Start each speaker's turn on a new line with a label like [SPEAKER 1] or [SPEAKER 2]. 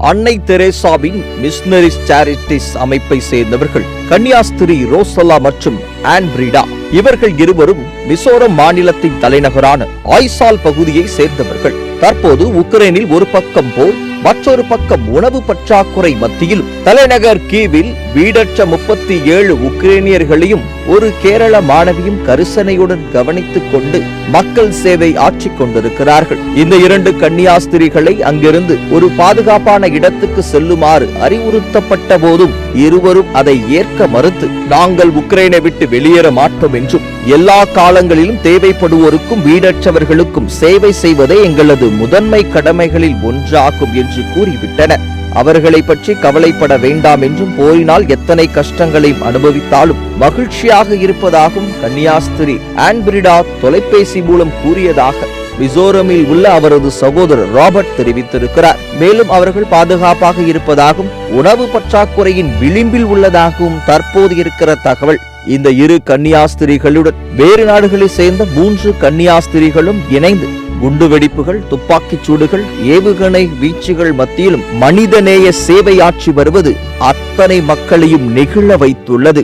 [SPEAKER 1] அன்னை தெரேசாவின் missionaries charities அமைப்பை சேர்ந்தவர்கள் கன்னியாஸ்திரி ரோசல்லா மற்றும் ஆன்பிரிடா. இவர்கள் இருவரும் மிசோரம் மாநிலத்தின் தலைநகரான ஆய்சால் பகுதியை சேர்ந்தவர்கள். தற்போது உக்ரைனில் ஒரு பக்கம் போல் மற்றொரு பக்கம் உணவு பற்றாக்குறை மத்தியில் தலைநகர் கீவில் வீடற்ற முப்பத்தி ஏழு உக்ரைனியர்களையும் ஒரு கேரள மாணவியும் கரிசனையுடன் கவனித்துக் கொண்டு மக்கள் சேவை ஆற்றிக் கொண்டிருக்கிறார்கள். இந்த இரண்டு கன்னியாஸ்திரிகளை அங்கிருந்து ஒரு பாதுகாப்பான இடத்துக்கு செல்லுமாறு அறிவுறுத்தப்பட்ட போதும் இருவரும் அதை ஏற்க மறுத்து நாங்கள் உக்ரைனை விட்டு வெளியேற மாட்டோம் என்றும் எல்லா காலங்களிலும் தேவைப்படுவோருக்கும் வீடற்றவர்களுக்கும் சேவை செய்வதே எங்களது முதன்மை கடமைகளில் ஒன்றாகும் என்று கூறிவிட்டனர் அவர்களை பற்றி கவலைப்பட வேண்டாம் என்றும் போரினால் எத்தனை கஷ்டங்களையும் அனுபவித்தாலும் மகிழ்ச்சியாக இருப்பதாகவும் கன்னியாஸ்திரி ஆன்பிரிடா தொலைபேசி மூலம் கூறியதாக மிசோரமில் உள்ள அவரது சகோதரர் ராபர்ட் தெரிவித்திருக்கிறார். மேலும் அவர்கள் பாதுகாப்பாக இருப்பதாகவும் உணவு பற்றாக்குறையின் விளிம்பில் உள்ளதாகவும் தற்போது இருக்கிற தகவல். இந்த இரு கன்னியாஸ்திரிகளுடன் வேறு நாடுகளை சேர்ந்த மூன்று கன்னியாஸ்திரிகளும் இணைந்து குண்டுவெடிப்புகள் துப்பாக்கிச் சூடுகள் ஏவுகணை வீச்சுகள் மத்தியிலும் மனிதநேய சேவையாற்றி வருவது அத்தனை மக்களையும் நெகிழ வைத்துள்ளது.